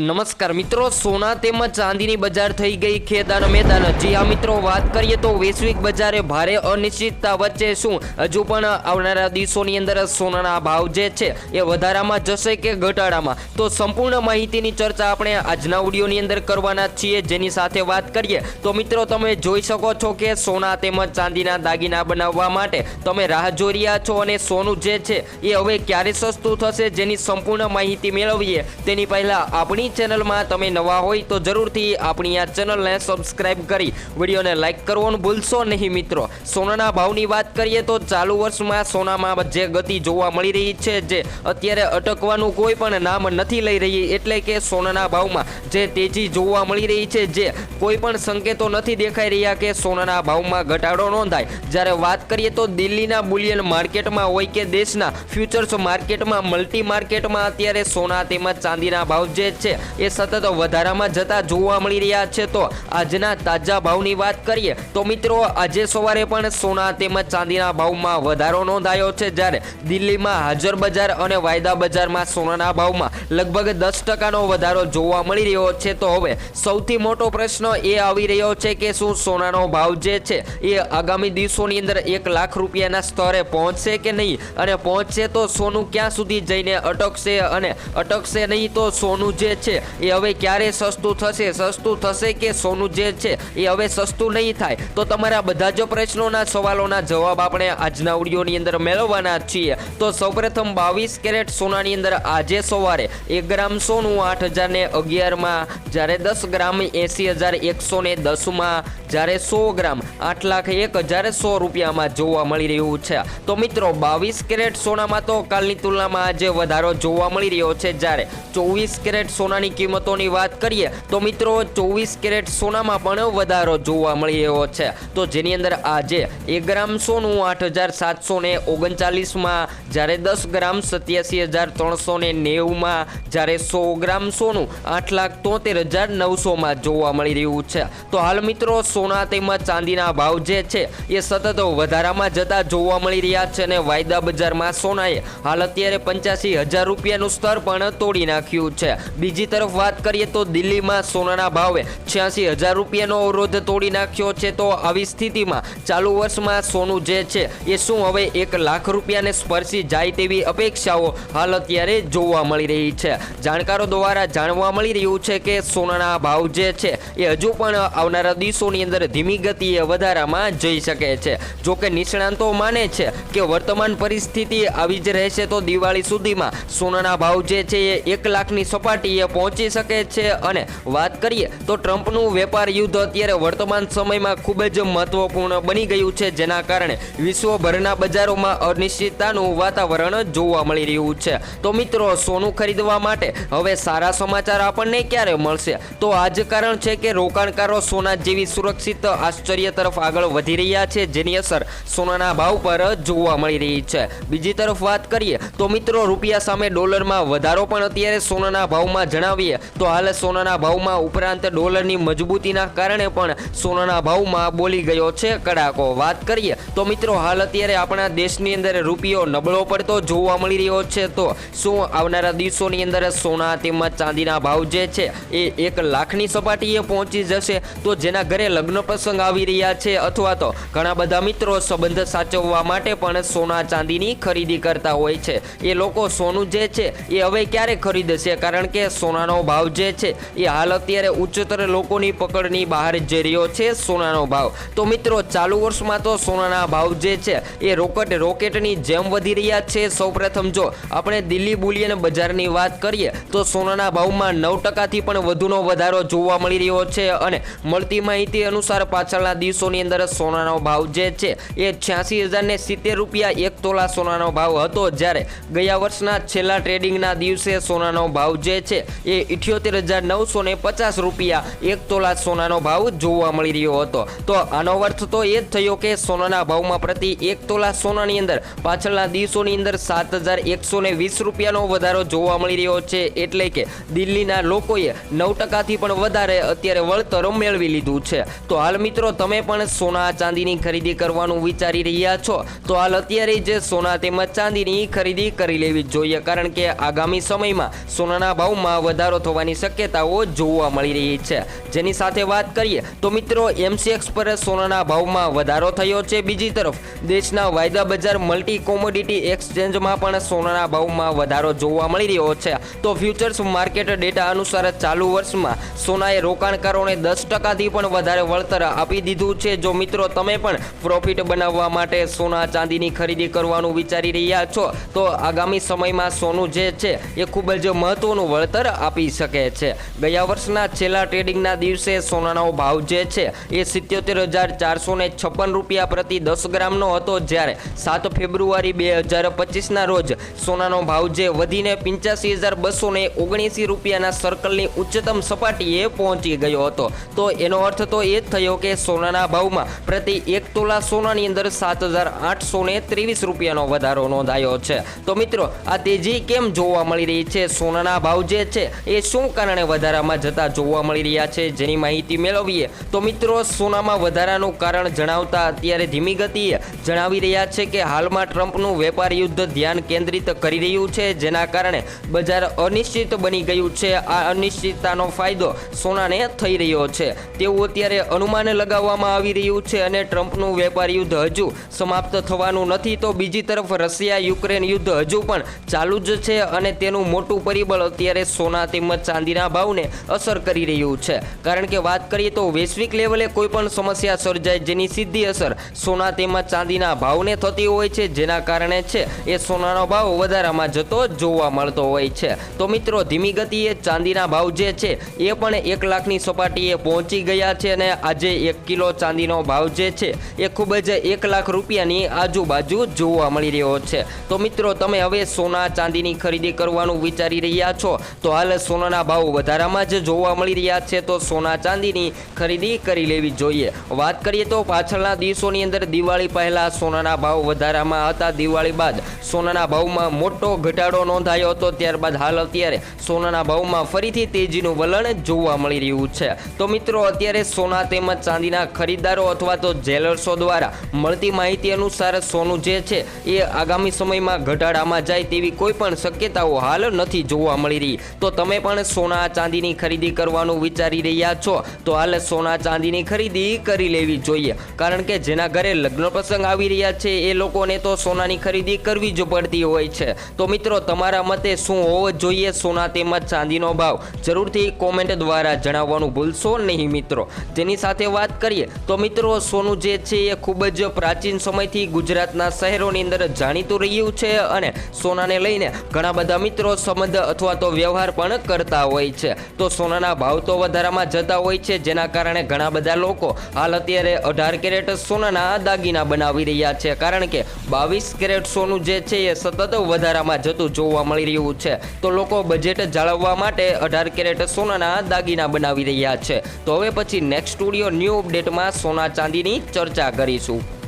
નમસ્કાર મિત્રો, સોના તેમજ ચાંદીની બજાર થઈ ગઈ ખેદાન મેદાન. જી આ મિત્રો, વાત કરીએ તો વૈશ્વિક બજારે ભારે અનિશ્ચિતતા વચ્ચે શું? હજુ પણ આવનારા દિવસોની અંદર સોનાના ભાવ જે છે એ વધારામાં જશે કે ઘટાડામાં? તો સંપૂર્ણ માહિતીની ચર્ચા આપણે આજના ઓડિયોની અંદર કરવાના છીએ. જેની સાથે વાત કરીએ તો મિત્રો, તમે જોઈ શકો છો કે સોના તેમજ ચાંદીના દાગીના બનાવવા માટે તમે રાહ જોઈ રહ્યા છો અને સોનું જે છે એ હવે ક્યારે સસ્તું થશે જેની સંપૂર્ણ માહિતી મેળવીએ? તેની પહેલાં આપણી ચેનલમાં તમે નવા હોય તો જરૂરથી આપણી આ ચેનલને સબસ્ક્રાઇબ કરી, વિડીયોને લાઇક કરવાનું ભૂલશો નહીં મિત્રો. સોનાના ભાવની વાત કરીએ તો ચાલુ વર્ષમાં સોનામાં જે ગતિ જોવા મળી રહી છે, જે અત્યારે અટકવાનું કોઈ પણ નામ નથી લઈ રહી, એટલે કે સોનાના ભાવમાં જે તેજી જોવા મળી રહી છે, જે કોઈ પણ સંકેતો નથી દેખાઈ રહ્યા કે સોનાના ભાવમાં ઘટાડો નોંધાય. જ્યારે વાત કરીએ તો દિલ્હીના બુલિયન માર્કેટમાં હોય કે દેશના ફ્યુચર્સ માર્કેટમાં, મલ્ટી માર્કેટમાં અત્યારે સોના તેમજ ચાંદીના ભાવ જે છે એ સતત વધારામાં જતા જોવા મળી રહ્યા છે. તો આજના તાજા ભાવની વાત કરીએ તો મિત્રો, આજે સવારે પણ સોના તેમજ ચાંદીના ભાવમાં વધારો નોંધાયો છે. જ્યારે દિલ્હીમાં હાજર બજાર અને વાયદા બજારમાં સોનાના ભાવમાં લગભગ દસ ટકાનો વધારો જોવા મળી રહ્યો છે. તો હવે સૌથી મોટો પ્રશ્ન એ આવી રહ્યો છે કે શું સોનાનો ભાવ જે છે એ આગામી દિવસોની અંદર એક લાખ રૂપિયાના સ્તરે પહોંચશે કે નહીં? અને પહોંચશે તો સોનું ક્યાં સુધી જઈને અટકશે? અને અટકશે નહીં તો સોનું જે છે એ હવે ક્યારે સસ્તું થશે? સસ્તું થશે કે સોનું જે છે? એ હવે સસ્તું નહીં થાય. તો તમારા બધા જ પ્રશ્નોના સવાલોના જવાબ આપણે આજના ઓડિયોની અંદર મેળવવાના છીએ. તો સૌપ્રથમ બાવીસ કેરેટ સોનાની અંદર આજે સવારે એક ગ્રામ સોનું આઠ હજારને અગિયારમાં, જ્યારે દસ ગ્રામ એંસી હજાર એકસો ને દસમાં જ્યારે સો ગ્રામ, આઠ લાખ એક હજાર સો રૂપિયામાં જોવા મળી રહ્યું છે. તો મિત્રો, બાવીસ કેરેટ સોનામાં તો કાલની તુલનામાં આજે વધારો જોવા મળી રહ્યો છે. જ્યારે ચોવીસ કેરેટ સોનાની કિંમતોની વાત કરીએ, તો મિત્રો, ચોવીસ કેરેટ સોનામાં પણ વધારો જોવા મળી રહ્યો છે. તો જેની અંદર આજે એક ગ્રામ સોનું આઠ હજાર સાતસો ને ઓગણચાલીસમાં, જ્યારે દસ ગ્રામ સત્યાસી હજાર ત્રણસો ને નેવુંમાં, જ્યારે સો ગ્રામ સોનું આઠ લાખ તોતેર હજાર નવસોમાં જોવા મળી રહ્યું છે. તો હાલ મિત્રો સોના તેમજ ચાંદીના ભાવ જે છે એ સતત વધારામાં જતા જોવા મળી રહ્યા છે અને વાયદા બજારમાં સોનાએ હાલ અત્યારે પંચ્યાસી હજાર રૂપિયાનું સ્તર પણ તોડી નાખ્યું છે. બીજી તરફ વાત કરીએ તો દિલ્હીમાં સોનાના ભાવે છ્યાસી હજાર રૂપિયાનો અવરોધ તોડી નાખ્યો છે તો આવી સ્થિતિમાં ચાલુ વર્ષમાં સોનું જે છે એ શું હવે એક લાખ રૂપિયાને સ્પર્શી જાય તેવી અપેક્ષાઓ હાલ અત્યારે જોવા મળી રહી છે. જાણકારો દ્વારા જાણવા મળી રહ્યું છે કે સોનાના ભાવ જે છે એ હજુ પણ આવનારા દિવસોની અંદર ધીમી ગતિએ વધારામાં જઈ શકે છે. જો કે નિષ્ણાંતો માને છે કે વર્તમાન પરિસ્થિતિ આવી જ રહેશે તો દિવાળી સુધીમાં સોનાના ભાવ જે છે એ એક લાખની સપાટીએ પહોંચી શકે છે. અને વાત કરીએ તો ટ્રમ્પનું વેપાર યુદ્ધ અત્યારે વર્તમાન સમયમાં ખૂબ જ મહત્વપૂર્ણ બની ગયું છે, જેના કારણે વિશ્વભરના બજારોમાં અનિશ્ચિતતાનું વાતાવરણ જોવા મળી રહ્યું છે. તો મિત્રો, સોનું ખરીદવા માટે હવે સારા સમાચાર આપણને ક્યારે મળશે? તો આ જ કારણ છે કે રોકાણકારો સોના જેવી સુરક્ષિત આશ્ચર્ય તરફ આગળ વધી રહ્યા છે, જેની અસર સોનાના ભાવ પર જોવા મળી રહી છે. બીજી તરફ વાત કરીએ તો મિત્રો, રૂપિયા સામે ડોલરમાં વધારો પણ અત્યારે સોનાના ભાવમાં જણાવીએ તો હાલ સોનાના ભાવમાં ઉપરાંત ડોલરની મજબૂતીના કારણે પણ સોનાના ભાવમાં બોલી ગયો છે કડાકો. વાત કરીએ તો મિત્રો, હાલ અત્યારે આપણા દેશની અંદર રૂપિયો નબળો પડતો જોવા મળી રહ્યો છે તો શું આવનારા દિવસોની અંદર સોના તેમજ ચાંદીના ભાવ જે છે એ એક લાખની સપાટીએ પહોંચી જશે? તો જેના ઘરે લગ્ન પ્રસંગ આવી રહ્યા છે. અથવા તો ઘણા બધા મિત્રો સંબંધ સાચવવા માટે પણ સોના ચાંદીની ખરીદી કરતા હોય છે. એ લોકો સોનું જે છે એ હવે ક્યારે ખરીદશે? કારણ કે સોનાનો ભાવ જે છે એ હાલ અત્યારે ઉચ્ચતર લોકોની પકડની બહાર જઈ રહ્યો છે સોનાનો ભાવ. તો મિત્રો, ચાલુ વર્ષમાં તો સોનાના ભાવ જે છે એ રોકેટ રોકેટની જેમ વધી રહ્યા છે. સૌપ્રથમ જો આપણે દિલ્હી બુલિયન બજારની વાત કરીએ, તો સોનાના ભાવમાં નવ ટકાથી પણ વધુનો વધારો જોવા મળી રહ્યો છે અને મળતી માહિતી અનુસાર પાછળના દિવસોની અંદર સોનાનો ભાવ જે છે એ છ્યાસી હજાર ને સિત્તેર રૂપિયા એક તોલા સોનાનો ભાવ હતો. જ્યારે ગયા વર્ષના છેલ્લા ટ્રેડિંગના દિવસે સોનાનો ભાવ જે છે એ ઇઠ્યોતેર હજાર નવસો ને પચાસ રૂપિયા એક તોલા સોનાનો ભાવ જોવા મળી રહ્યો હતો. તો આનો અર્થ તો એ જ થયો કે સોનાના ભાવમાં પ્રતિ એક તોલા સોનાની અંદર પાછળના દિવસોની અંદર સાત હજાર એકસો ને વીસ રૂપિયાનો વધારો જોવા મળી રહ્યો છે. એટલે કે દિલ્હીના લોકોએ નવ ટકાથી પણ વધારે અત્યારે વળતર મેળવી લીધું છે. તો હાલ મિત્રો, તમે પણ સોના ચાંદીની ખરીદી કરવાનું વિચારી રહ્યા છો. તો હાલ અત્યારે જે સોના તેમજ ચાંદીની ખરીદી કરી લેવી જોઈએ, કારણ કે આગામી સમયમાં સોનાના ભાવમાં વધારો થવાની શક્યતાઓ જોવા મળી રહી છે. જેની સાથે વાત કરીએ, તો મિત્રો એમસીએક્સ પર સોનાના ભાવમાં વધારો થયો છે. બીજી તરફ, દેશના વાયદા બજાર મલ્ટી કોમોડિટી એક્સચેન્જમાં પણ સોનાના ભાવમાં વધારો જોવા મળી રહ્યો છે. તો ફ્યુચર્સ માર્કેટ ડેટા અનુસાર ચાલુ વર્ષમાં સોનાએ રોકાણકારોને દસ ટકાથી પણ વધારે વળતર આપી દીધું છે. જો મિત્રો તમે પણ પ્રોફિટ બનાવવા માટે સોના ચાંદીની ખરીદી કરવાનું વિચારી રહ્યા છો, તો આગામી સમયમાં સોનું જે છે એ ખૂબ જ મહત્વનું વળતર આપી શકે છે. ગયા વર્ષના છેલ્લા ટ્રેડિંગના દિવસે સોનાનો ભાવ જે છે એ સિત્યોતેર હજાર ચારસો ને છપ્પન રૂપિયા પ્રતિ દસ ગ્રામનો હતો, જ્યારે સાત ફેબ્રુઆરી બે હજાર પચીસના રોજ સોનાનો ભાવ જે વધીને પંચ્યાસી હજાર બસો ને ઓગણએંસી રૂપિયાના સર્કલની ઉચ્ચતમ સપાટીએ પહોંચી ગયો હતો. તો એનો અર્થ તો એ જ થયો કે સોનાના ભાવમાં પ્રતિ એક તોલા સોનાની અંદર સાત હજાર આઠસો ત્રેવીસ રૂપિયાનો વધારો નોંધાયો છે. તો મિત્રો, આ તેજી કેમ જોવા મળી રહી છે? સોનાના ભાવ જે છે, એ શું કારણે વધારામાં જતા જોવા મળી રહ્યા છે? જેની માહિતી મેળવીએ, તો મિત્રો, સોનામાં વધારાનું કારણ જણાવતા અત્યારે ધીમી ગતિએ જણાવી રહ્યા છે કે હાલમાં ટ્રમ્પનું વેપાર યુદ્ધ ધ્યાન કેન્દ્રિત કરી રહ્યું છે, જેના કારણે બજાર અનિશ્ચિત બની ગયું છે. આ અનિશ્ચિતતાનો ફાયદો સોનાને થઈ રહ્યો છે. તેવું અત્યારે અનુમાન લગાવવામાં આવી રહ્યું છે અને ટ્રમ્પનું વેપાર યુદ્ધ હજુ સમાપ્ત થવાનું નથી. તો બીજી તરફ રશિયા યુક્રેન યુદ્ધ હજુ પણ ચાલુ જ છે અને તેનું મોટું પરિબળ અત્યારે સોના તેમજ ચાંદીના ભાવને અસર કરી રહ્યું છે. કારણ કે વાત કરીએ તો વૈશ્વિક લેવલે કોઈ પણ સમસ્યા સર્જાય જેની સીધી અસર સોના તેમજ ચાંદીના ભાવને થતી હોય છે. જેના કારણે છે એ સોનાનો ભાવ વધારામાં જતો જોવા મળતો હોય છે. તો મિત્રો, ધીમી ગતિએ ચાંદીના ભાવ જે છે એ પણ એક લાખની સપાટીએ પહોંચી ગયા છે અને આજે એક કિલો ચાંદીનો ભાવ જે છે એ ખૂબ જ એક લાખ રૂપિયાની આજુબાજુ જોવા મળી રહ્યો છે. તો મિત્રો, તમે હવે સોના ચાંદીની ખરીદી કરવાનું વિચારી રહ્યા છો? તો હાલ સોનાના ભાવ વધારામાં જ જોવા મળી રહ્યા છે, તો સોના ચાંદીની ખરીદી કરી લેવી જોઈએ. વાત કરીએ તો પાછળના દિવસોની અંદર દિવાળી પહેલાં સોનાના ભાવ વધારામાં હતા. દિવાળી બાદ સોનાના ભાવમાં મોટો ઘટાડો નોંધાયો હતો. ત્યારબાદ હાલ અત્યારે સોનાના ભાવમાં ફરીથી તેજીનું વલણ જોવા મળી રહ્યું છે. તો મિત્રો, અત્યારે સોના તેમજ ચાંદીના ખરીદદારો અથવા તો જ્વેલર્સો દ્વારા મળતી માહિતી અનુસાર સોનું જે છે એ આગામી સમયમાં ઘટાડામાં જાય તેવી કોઈ પણ શક્યતાઓ હાલ નથી જોવા મળી રહી. તો તમે પણ સોના ચાંદીની ખરીદી કરવાનું વિચારી રહ્યા છો, તો હાલ સોના ચાંદીની ખરીદી કરી લેવી જોઈએ. કારણ કે જેના ઘરે લગ્ન પ્રસંગ આવી રહ્યા છે, એ લોકોને તો સોનાની ખરીદી કરવી જ પડતી હોય છે. તો મિત્રો, તમારા મતે શું હોવો જોઈએ સોના તેમજ ચાંદીનો ભાવ? જરૂરથી કોમેન્ટ દ્વારા જણાવવાનું ભૂલશો નહીં મિત્રો. તેની સાથે વાત કરીએ, તો મિત્રો, સોનું જે છે એ ખૂબ જ પ્રાચીન સમયથી ગુજરાતના શહેરોની અંદર જાણીતું રહ્યું છે અને સોનાને લઈને ઘણા બધા મિત્રો સંબંધ અથવા તો વ્યવહાર પણ કરતા હોય છે. તો સોનાના ભાવ તો વધારામાં જતા હોય છે, જેના કારણે ઘણા બધા લોકો હાલ અત્યારે અઢાર કેરેટ સોનાના દાગીના બનાવી રહ્યા છે. કારણ કે બાવીસ કેરેટ સોનું જે છે એ સતત વધારામાં જતું જોવા મળી રહ્યું છે. તો લોકો બજેટ જાળવવા માટે અઢાર કેરેટ સોનાના દાગીના બનાવી રહ્યા છે. તો હવે પછી નેક્સ્ટ સ્ટુડિયો ન્યૂ અપડેટમાં સોના ચાંદીની ચર્ચા કરીશું.